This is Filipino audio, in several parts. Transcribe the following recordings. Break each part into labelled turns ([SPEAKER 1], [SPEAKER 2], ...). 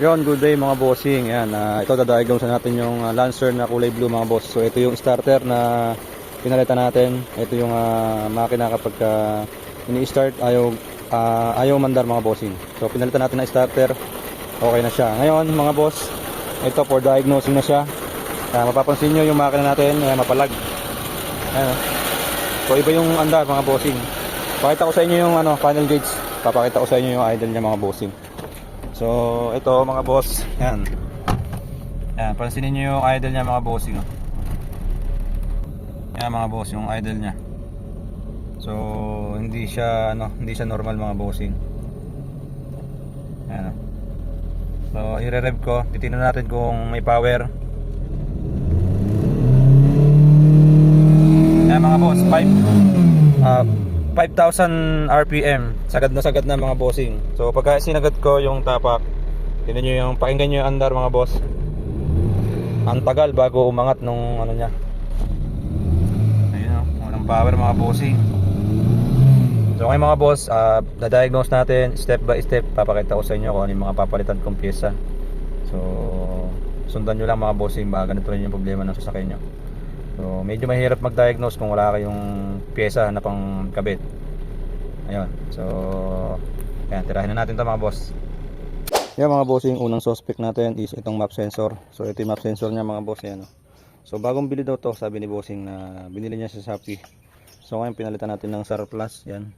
[SPEAKER 1] Yon, good day mga bossing. Yan, ah, ito dadiagnose natin yung ah, Lancer na kulay blue mga boss. So ito yung starter na pinalitan natin. Ito yung ah, makina kapag ah, ini-start ayaw ah, ayaw mandar mga bossing. So pinalitan natin na starter. Okay na siya. Ngayon mga boss, ito for diagnosing na siya. Ah, mapapansin nyo yung makina natin, ayan, mapalag. Ayan. So iba yung andar mga bossing. Pakita ko sa inyo yung ano, final gauge. Papakita ko sa inyo yung idle niya mga bossing. So, ito mga boss, yan. Yan, pansinin niyo yung idle niya mga bossing. Oh. Yan mga boss, yung idle niya. So, hindi siya ano, hindi siya normal mga bossing. Yan. So, i-rev ko, titingnan natin kung may power. Yan mga boss, 5 uh, 5,000 RPM. Sagad na sagad na mga bossing. So pagka sinagat ko yung tapak, tingnan nyo yung pakinggan nyo yung andar mga boss. Ang tagal bago umangat nung ano niya. Ayun oh, walang power mga bossing. So okay mga boss, uh, na-diagnose natin step by step. Papakita ko sa inyo kung ano yung mga papalitan kong pyesa. So sundan nyo lang mga bossing, baka ganito rin yung problema ng sasakyan nyo. So, medyo mahirap mag-diagnose kung wala kayong pyesa na pang kabit. Ayun. So, ayan, tirahin na natin 'to mga boss. Yan mga boss, yung unang suspect natin is itong map sensor. So, ito yung map sensor niya mga boss. Yan, oh. So, bagong bili daw to sabi ni bossing na binili niya sa Shopee. So, ngayon pinalitan natin ng SAR Plus. Yan.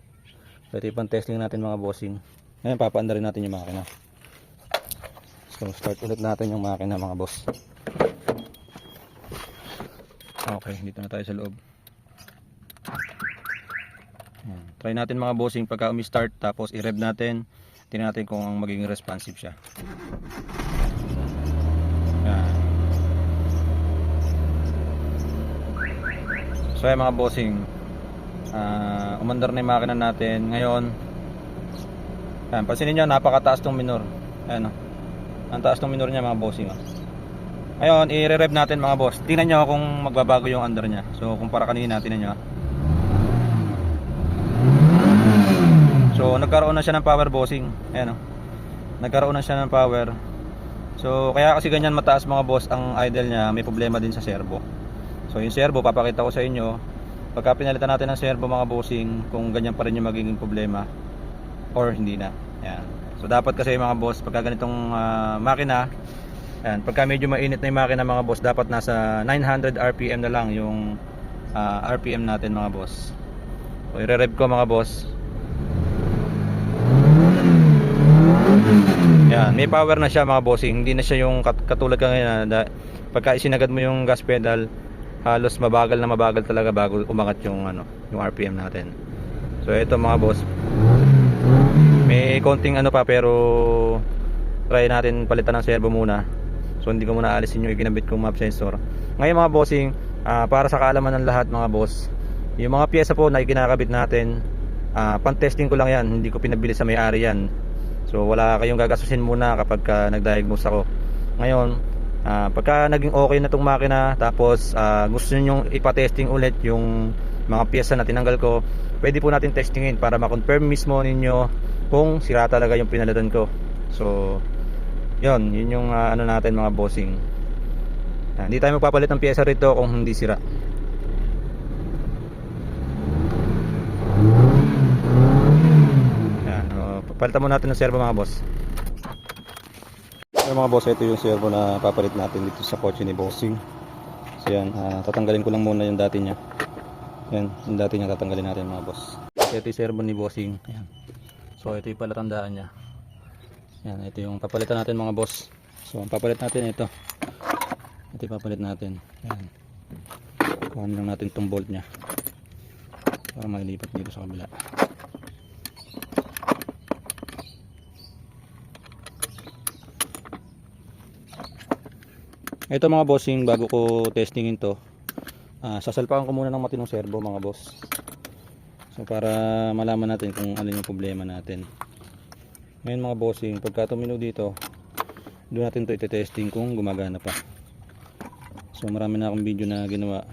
[SPEAKER 1] So, ito yung testing natin mga bossing. Ngayon, papaanda rin natin yung makina. So, start ulit natin yung makina mga boss. Okay, dito na tayo sa loob. Ayan. Try natin mga bossing pagka umi-start tapos i-rev natin. Tingnan natin kung ang magiging responsive siya. Ayan. So mga bossing. ah umandar na yung makina natin. Ngayon, ayan, pansinin nyo, napakataas tong minor. Ayan o. Ang taas ng minor niya mga bossing. Oh. Ngayon, i-rev natin mga boss. Tingnan nyo kung magbabago yung under niya. So, kumpara kanina, tingnan nyo. So, nagkaroon na siya ng power bossing. Ayan o. Nagkaroon na siya ng power. So, kaya kasi ganyan mataas mga boss ang idle niya, may problema din sa servo. So, yung servo, papakita ko sa inyo. Pagka pinalitan natin ng servo mga bossing, kung ganyan pa rin yung magiging problema or hindi na. Ayan. So, dapat kasi mga boss, pagka ganitong ah, makina, Ayan, pagka medyo mainit na yung makina mga boss, dapat nasa 900 RPM na lang yung ah, RPM natin mga boss. So, i-rev ko mga boss. Yan, may power na siya mga bossing. Hindi na siya yung kat- katulad ka ngayon na da- pagka isinagad mo yung gas pedal, halos mabagal na mabagal talaga bago umangat yung ano, yung RPM natin. So ito mga boss. May konting ano pa pero try natin palitan ng servo muna. So hindi ko muna alisin yung ikinabit kong map sensor. Ngayon mga bossing, ah, para sa kaalaman ng lahat mga boss, yung mga pyesa po na ikinakabit natin, ah, pan-testing ko lang yan, hindi ko pinabili sa may-ari yan. So wala kayong gagastusin muna kapag ka nag-diagnose ako. Ngayon, ah, pagka naging okay na tong makina, tapos ah, gusto niyo ipa-testing ulit yung mga pyesa na tinanggal ko, pwede po natin testingin para ma-confirm mismo ninyo kung sira talaga yung pinalitan ko. So, yon yun yung ah, ano natin mga bossing. Ah, Hindi tayo magpapalit ng pyesa rito kung hindi sira. Yan, papalitan mo natin ng servo mga boss. So mga boss, ito yung servo na papalit natin dito sa kotse ni Bossing. So yan, ah, tatanggalin ko lang muna yung dati niya. Yan, yung dati niya tatanggalin natin mga boss. Ito yung servo ni Bossing. Yan. So ito yung palatandaan niya. Yan, ito yung papalitan natin mga boss. So ang papalit natin ito. Ito yung papalit natin. Yan. Kuhan lang natin itong bolt niya. Para mailipat dito sa kabila. Ito mga bossing, bago ko testingin to, ah, sasalpakan ko muna ng matinong servo mga boss. So para malaman natin kung ano yung problema natin. Ngayon mga bossing, pagka tumino dito, doon natin to ite-testing kung gumagana pa. So marami na akong video na ginawa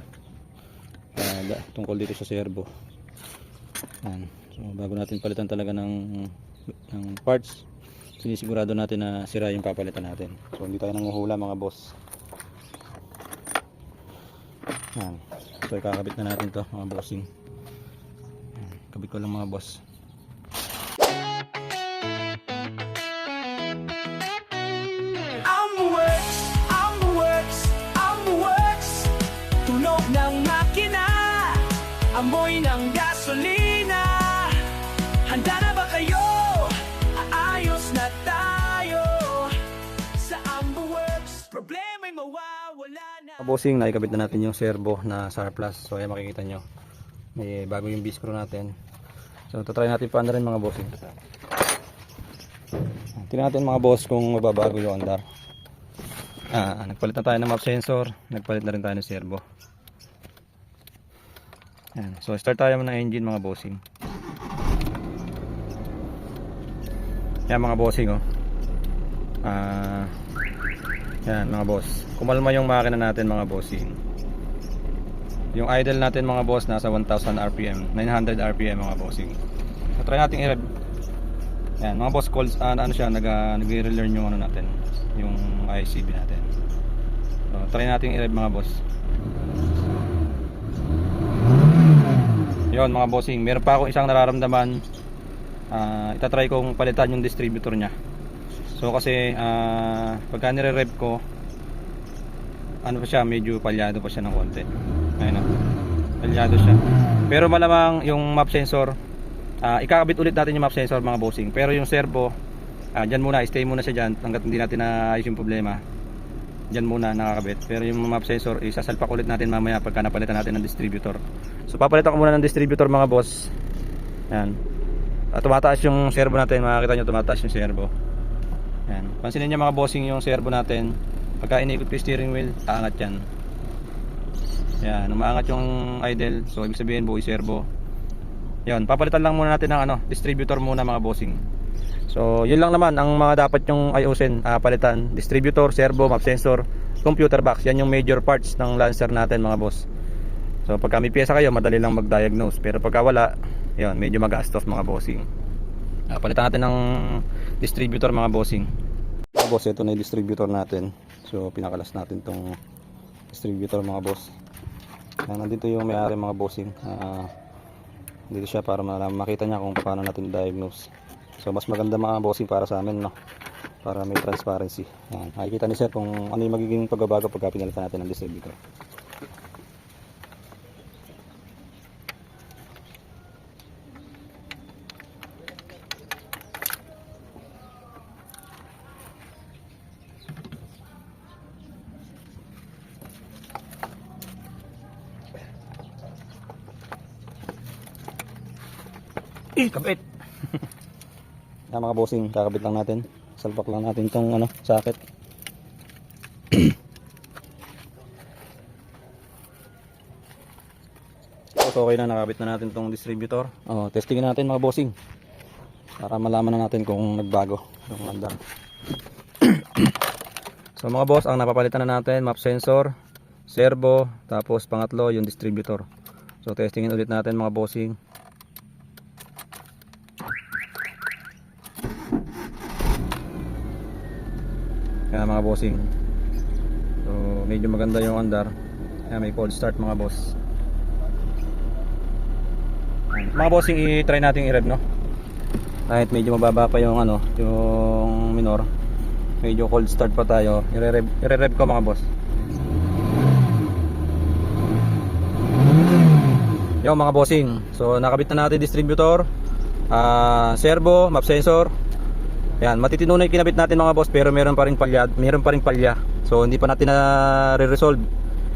[SPEAKER 1] da- tungkol dito sa servo. Yan. So bago natin palitan talaga ng ng parts, sinisigurado natin na sira yung papalitan natin. So hindi tayo nanguhula mga boss. Yan. So ikakabit na natin to mga bossing. Kabit ko lang mga boss.
[SPEAKER 2] Tunog ng makina, amoy ng gasolina
[SPEAKER 1] bossing, naikabit na natin yung servo na SAR Plus. So ayan makikita nyo. May bago yung B-screw natin. So tatry natin pa rin mga bossing. Tingnan natin mga boss kung mababago yung andar. Ah, nagpalit na tayo ng map sensor. Nagpalit na rin tayo ng servo. Yan. So start tayo ng engine mga bossing. Yan mga bossing oh. Ah, yan mga boss. Kumalma yung makina natin mga bossing. Yung idle natin mga boss nasa 1000 RPM, 900 RPM mga bossing. So try natin i-rev. Yan, mga boss calls ah, ano siya nag uh, nagre-relearn yung ano natin, yung ICB natin. So try natin i-rev mga boss. Yon mga bossing, meron pa ako isang nararamdaman. Ah, itatry kong palitan yung distributor niya. So kasi ah pagka nire-rev ko ano pa siya, medyo palyado pa siya ng konti. Ayun na. Palyado siya. Pero malamang yung map sensor ah ikakabit ulit natin yung map sensor mga bossing. Pero yung servo ah diyan muna, stay muna siya diyan hangga't hindi natin naayos yung problema. Diyan muna nakakabit. Pero yung map sensor isasalpak ulit natin mamaya pagka napalitan natin ng distributor. So papalitan ko muna ng distributor mga boss. Yan. At tumataas yung servo natin, makikita nyo tumataas yung servo. Yan. Pansinin niyo mga bossing yung servo natin. Pagka iniikot ko yung steering wheel, aangat yan. Yan, umaangat yung idle. So ibig sabihin buo yung servo. Yan, papalitan lang muna natin ng ano, distributor muna mga bossing. So, yun lang naman ang mga dapat yung ayusin, ah, palitan. Distributor, servo, map sensor, computer box. Yan yung major parts ng Lancer natin mga boss. So, pagka may pyesa kayo, madali lang mag-diagnose. Pero pagka wala, yun, medyo magastos mga bossing. Ah, palitan natin ng distributor mga bossing. Mga boss, ito na yung distributor natin. So, pinakalas natin tong distributor mga boss. Ah, nandito yung may-ari mga bossing. Ah, dito siya para malaman- makita niya kung paano natin diagnose. So, mas maganda mga bossing para sa amin, no? Para may transparency. Yan. Makikita ni sir kung ano yung magiging pagbabago pagka pinalitan natin ng distributor. Eh, kabit. Yan mga bossing, kakabit lang natin. Salpak lang natin tong ano, so, okay na, nakabit na natin tong distributor. Oh, testingin natin mga bossing. Para malaman na natin kung nagbago yung andar. so mga boss, ang napapalitan na natin, map sensor, servo, tapos pangatlo yung distributor. So testingin ulit natin mga bossing. Kaya mga bossing. So medyo maganda yung andar. Kaya may cold start mga boss. Mga bossing i-try natin i-rev no. Kahit medyo mababa pa yung ano, yung minor. Medyo cold start pa tayo. I-rev, i-rev ko mga boss. Yung mga bossing. So nakabit na natin distributor, ah servo, map sensor, yan, matitino na yung kinabit natin mga boss pero meron pa rin palya, meron pa rin palya. So hindi pa natin na re-resolve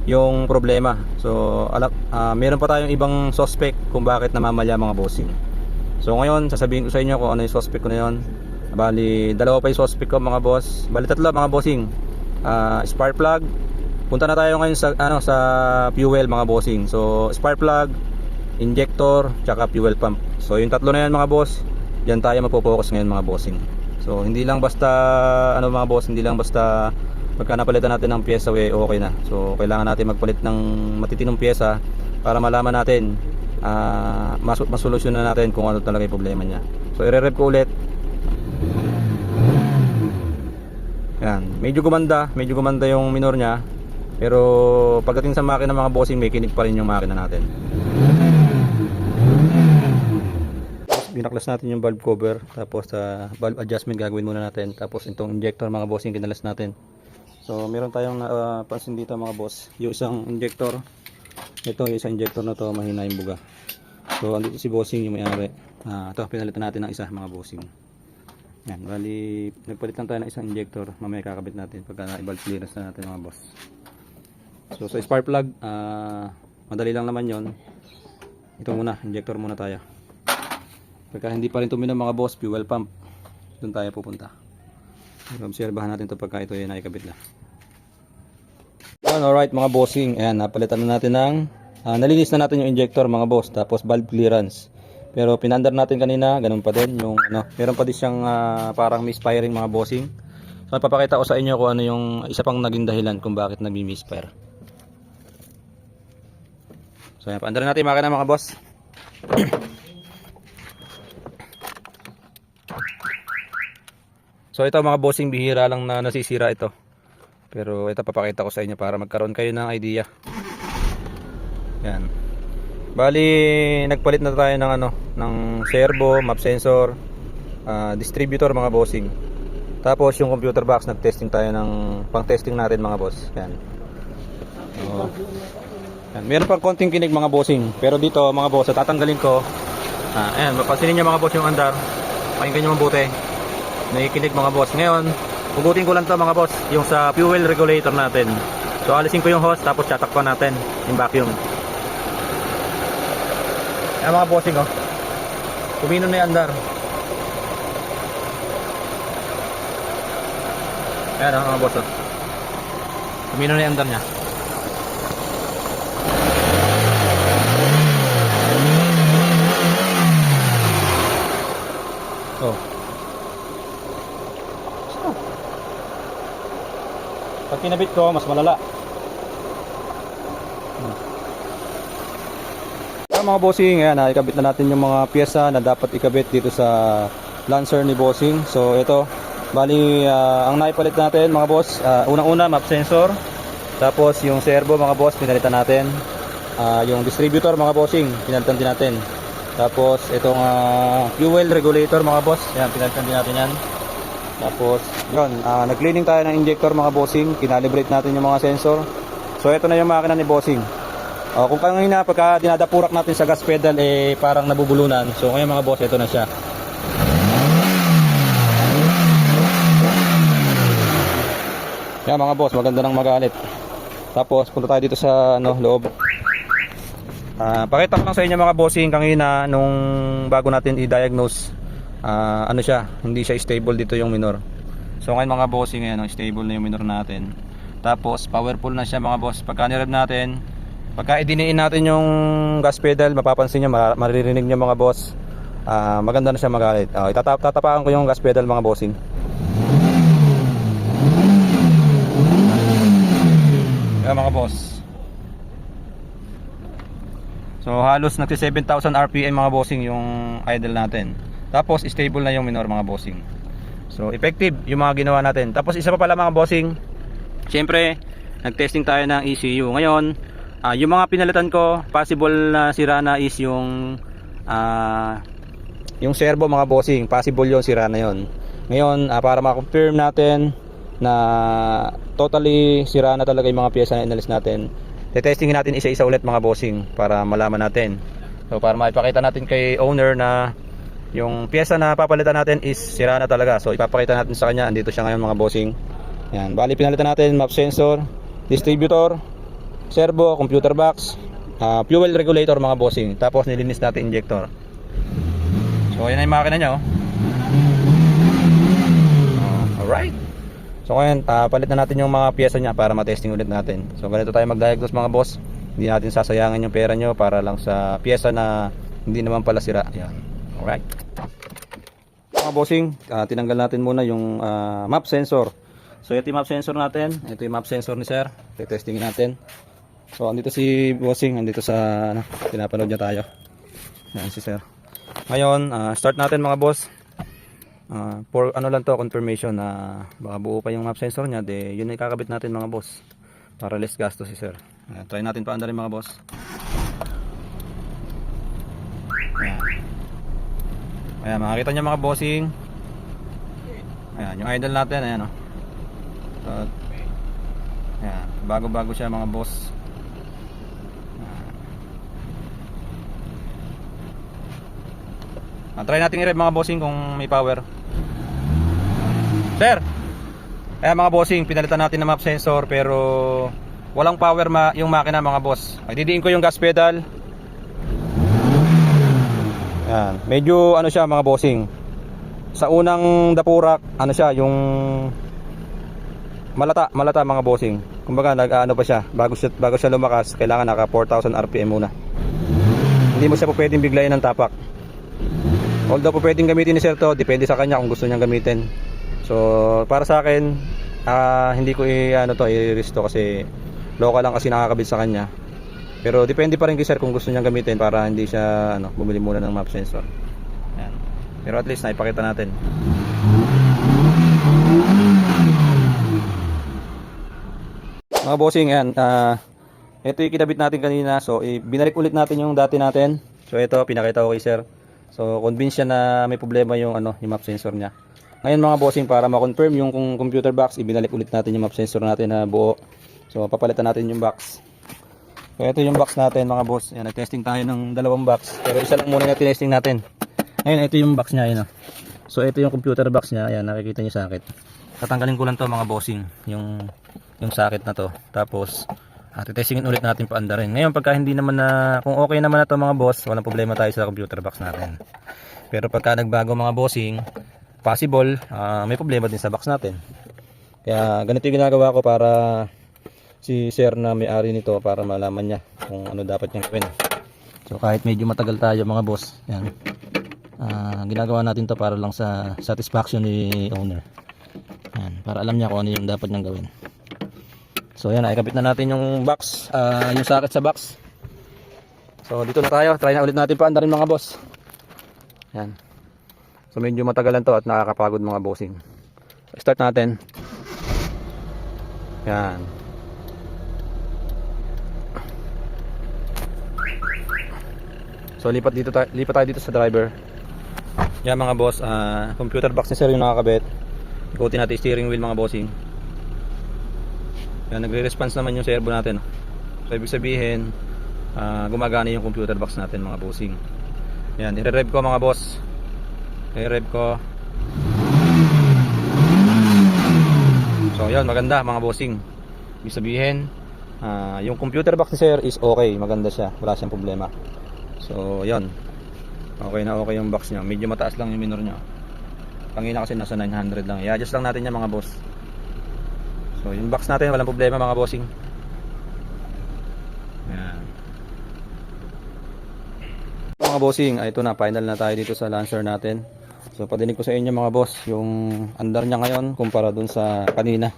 [SPEAKER 1] yung problema. So alak, ah, meron pa tayong ibang suspect kung bakit namamalya mga bossing. So ngayon, sasabihin ko sa inyo kung ano yung suspect ko na yon. Bali, dalawa pa yung suspect ko mga boss. Bali tatlo mga bossing. Ah, spark plug. Punta na tayo ngayon sa ano sa fuel mga bossing. So spark plug, injector, tsaka fuel pump. So yung tatlo na yan mga boss, diyan tayo mapopokus ngayon mga bossing. So hindi lang basta ano mga boss, hindi lang basta pagka napalitan natin ng pyesa eh, okay na. So kailangan natin magpalit ng matitinong pyesa para malaman natin ah mas masolusyonan natin kung ano talaga yung problema niya. So i-rev ko ulit. Yan, medyo gumanda, medyo gumanda yung minor niya. Pero pagdating sa makina mga bossing, may kinig pa rin yung makina natin. Binaklas natin yung valve cover, tapos sa valve adjustment gagawin muna natin. Tapos itong injector mga bossing kinalas natin. So meron tayong napansin dito mga boss, yung isang injector. Ito, yung isang injector na to, mahina yung buga. So andito si bossing yung may-ari. Ah, ito pinalitan natin ng isa mga bossing. Yan, bali nagpalit lang tayo ng isang injector. Mamaya kakabit natin pagka na-valve clearance na natin mga boss. So sa spark plug, ah, madali lang naman 'yon. Ito muna, injector muna tayo. Pagka hindi pa rin tuminom mga boss, fuel pump. Doon tayo pupunta. Obserbahan natin to pagka ito ay nakikabit na. Yan, alright mga bossing. Ayan, napalitan na natin ng ah, nalinis na natin yung injector mga boss. Tapos valve clearance. Pero pinandar natin kanina, ganun pa din. Yung, ano, meron pa din siyang ah, parang misfiring mga bossing. So papakita ko sa inyo kung ano yung isa pang naging dahilan kung bakit nagmi-misfire. So yan, paandar natin makina mga boss. So ito mga bossing bihira lang na nasisira ito. Pero ito papakita ko sa inyo para magkaroon kayo ng idea. Yan. Bali, nagpalit na tayo ng ano, ng servo, map sensor, ah, distributor mga bossing. Tapos yung computer box, nag-testing tayo ng pang-testing natin mga boss. Yan. So, yan. Meron pang konting kinig mga bossing. Pero dito mga boss, tatanggalin ko. Ah, ayan, mapansinin niyo mga boss yung andar. Pakinggan niyo mabuti. Nakikinig mga boss. Ngayon, hugutin ko lang to mga boss, yung sa fuel regulator natin. So alisin ko yung hose tapos tatakpan natin yung vacuum. Ayan mga bossing oh. Kumino na yung andar. Ayan oh, mga boss oh. Kumino na yung andar niya. Oh. Pag kinabit ko, mas malala. Hmm. Mga bossing, ayan, ah, ikabit na natin yung mga pyesa na dapat ikabit dito sa Lancer ni bossing. So ito, bali ah, ang naipalit natin mga boss, ah, unang-una map sensor, tapos yung servo mga boss, pinalitan natin. Ah, yung distributor mga bossing, pinalitan din natin. Tapos itong ah, fuel regulator mga boss, yan, pinalitan din natin yan. Tapos, yun, ah, nag-cleaning tayo ng injector mga bossing, kinalibrate natin yung mga sensor. So, ito na yung makina ni bossing. Oh, kung kanina pagka dinadapurak natin sa gas pedal, eh parang nabubulunan. So, ngayon mga boss, ito na siya. Yan mga boss, maganda ng magalit. Tapos, punta tayo dito sa ano, loob. Ah, pakita ko lang sa inyo mga bossing kanina nung bago natin i-diagnose ah, ano siya, hindi siya stable dito yung minor. So ngayon mga bossing ngayon, stable na yung minor natin. Tapos powerful na siya mga boss. Pagka nirev natin, pagka idiniin natin yung gas pedal, mapapansin ma- maririnig nyo mga boss. ah, maganda na siya magalit. Uh, itatap tatapakan ko yung gas pedal mga bossing. Kaya mga boss. So halos nagsi 7,000 RPM mga bossing yung idle natin. Tapos stable na yung minor mga bossing. So effective yung mga ginawa natin. Tapos isa pa pala mga bossing. Siyempre, nag-testing tayo ng ECU. Ngayon, ah, yung mga pinalitan ko, possible na sira na is yung ah, yung servo mga bossing. Possible yung sira na yon. Ngayon, ah, para ma-confirm natin na totally sira na talaga yung mga pyesa na inalis natin. Tetestingin natin isa-isa ulit mga bossing para malaman natin. So para maipakita natin kay owner na yung pyesa na papalitan natin is sira na talaga. So ipapakita natin sa kanya. Andito siya ngayon mga bossing. Yan. Bali pinalitan natin map sensor, distributor, servo, computer box, ah, fuel regulator mga bossing. Tapos nilinis natin injector. So yan na yung makina niya oh. Oh, Alright. So ngayon, ah, palit na natin yung mga pyesa niya para matesting ulit natin. So ganito tayo mag-diagnose mga boss. Hindi natin sasayangin yung pera nyo para lang sa pyesa na hindi naman pala sira. Yan. Alright. Mga bossing, ah, tinanggal natin muna yung ah, map sensor. So ito yung map sensor natin. Ito yung map sensor ni sir. Testing natin. So andito si bossing, andito sa ano, pinapanood niya tayo. Yan si sir. Ngayon, ah, start natin mga boss. Ah, for ano lang to, confirmation na baka buo pa yung map sensor niya, de yun ay kakabit natin mga boss. Para less gastos si sir. Ayan, try natin paanda rin mga boss. Ayan. Ayan, makikita niyo mga bossing. Ayan, yung idol natin, ayan o. So, ayan, bago-bago siya mga boss. Ah, try natin i-rev mga bossing kung may power. Sir! Ayan mga bossing, pinalitan natin ng map sensor pero walang power ma yung makina mga boss. Ay didiin ko yung gas pedal. Ayan, medyo ano siya mga bossing. Sa unang dapurak, ano siya, yung malata, malata mga bossing. Kumbaga nag ano pa siya, bago siya bago siya lumakas, kailangan naka 4000 RPM muna. Hindi mo siya po pwedeng biglayin ng tapak. Although po pwedeng gamitin ni Sir to, depende sa kanya kung gusto niyang gamitin. So, para sa akin, ah, hindi ko i ano to, i-risk to kasi local lang kasi nakakabit sa kanya. Pero depende pa rin kay Sir kung gusto niyang gamitin para hindi siya ano, bumili muna ng map sensor. Yan. Pero at least naipakita natin. Mga bossing, yan. ah ito yung kinabit natin kanina. So, binalik ulit natin yung dati natin. So, ito, pinakita ko kay sir. So, convince siya na may problema yung, ano, yung map sensor niya. Ngayon mga bossing, para ma-confirm yung kung computer box, ibinalik ulit natin yung map sensor natin na buo. So, papalitan natin yung box. So, ito yung box natin mga boss. Yan, nag-testing tayo ng dalawang box. Pero isa lang muna na tinesting natin. Ngayon, ito yung box niya. Yun, oh. So, ito yung computer box niya. Ayan, nakikita niyo sa akin. Tatanggalin ko lang to mga bossing. Yung, yung sakit na to. Tapos, at testingin ulit natin paanda rin. Ngayon, pagka hindi naman na, kung okay naman na to mga boss, walang problema tayo sa computer box natin. Pero pagka nagbago mga bossing, possible, ah, may problema din sa box natin. Kaya ganito yung ginagawa ko para si sir na may-ari nito para malaman niya kung ano dapat niyang gawin. So kahit medyo matagal tayo mga boss, yan. Ah, ginagawa natin to para lang sa satisfaction ni owner. Yan, para alam niya kung ano yung dapat niyang gawin. So yan, nakikabit na natin yung box, ah, yung socket sa box. So dito na tayo, try na ulit natin paanda rin mga boss. Yan. So medyo matagalan to at nakakapagod mga bossing. Start natin. Yan. So lipat dito tayo, lipat tayo dito sa driver. Yan mga boss, ah, computer box ni sir yung nakakabit. Ikutin natin steering wheel mga bossing. Yan, nagre-response naman yung servo natin. So, ibig sabihin, ah, gumagana yung computer box natin mga bossing. Yan, i-rev ko mga boss. I-rev ko. So, yan, maganda mga bossing. Ibig sabihin, ah, yung computer box ni sir is okay. Maganda siya. Wala siyang problema. So, yan. Okay na okay yung box niya. Medyo mataas lang yung minor niya. Pangina kasi nasa 900 lang. I-adjust lang natin yan mga boss. So, yung box natin, walang problema mga bossing. Yan. Mga bossing, ito na, final na tayo dito sa Lancer natin. So, padinig ko sa inyo mga boss, yung andar niya ngayon kumpara dun sa kanina.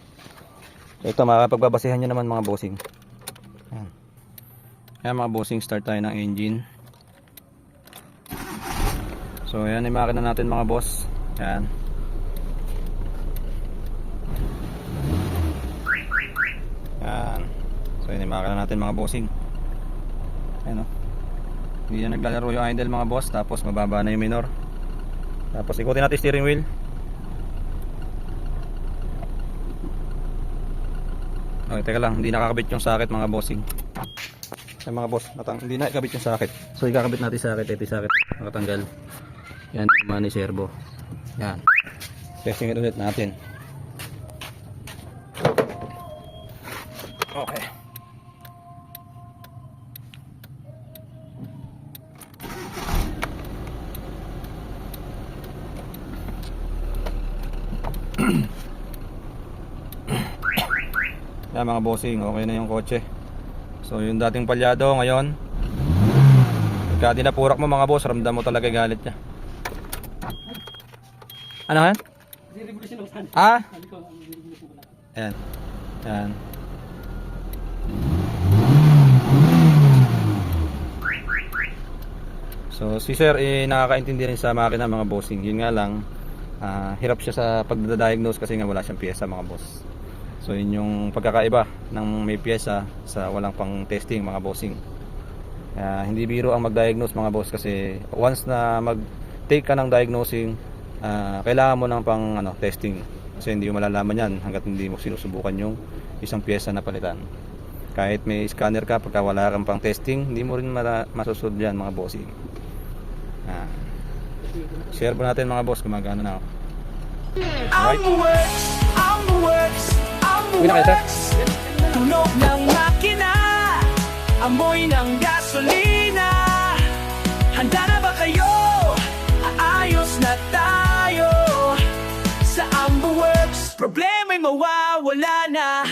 [SPEAKER 1] So, ito, makakapagbabasehan nyo naman mga bossing. Yan. Kaya mga bossing, start tayo ng engine. So, yan yung makina natin mga boss. Yan. Yan. So yun yung makakala natin mga bossing. Ayan o. Hindi na naglalaro yung idle mga boss. Tapos mababa na yung minor. Tapos ikutin natin steering wheel. Okay, teka lang. Hindi nakakabit yung socket mga bossing. Ay mga boss, natang, hindi na ikabit yung socket. So ikakabit natin socket. Ito yung socket. Nakatanggal. Yan, kumani servo. Yan. Testing it ulit natin. Okay. Yan mga bossing, okay na yung kotse. So yung dating palyado ngayon, pagka dinapurak mo mga boss, ramdam mo talaga galit niya. Ano yan? Ah? Ayan. Ayan. So si sir eh nakakaintindi rin sa makina mga bossing. Yun nga lang ah, hirap siya sa pagdadiagnose kasi nga wala siyang pyesa mga boss. So yun yung pagkakaiba ng may pyesa sa walang pang testing mga bossing. Kaya hindi biro ang mag-diagnose mga boss kasi once na mag-take ka ng diagnosing, ah, kailangan mo ng pang ano, testing. Kasi hindi mo malalaman yan hanggat hindi mo sinusubukan yung isang pyesa na palitan. Kahit may scanner ka, pagka wala kang pang testing, hindi mo rin masusunod yan mga bossing. Ah. Share po natin mga boss, gumagana na ako.
[SPEAKER 2] Works, ang
[SPEAKER 1] Uwi na kayo, sir.
[SPEAKER 2] Tunog ng makina Amoy ng gasolina Handa na ba kayo? Aayos na tayo Problema'y mawawala na.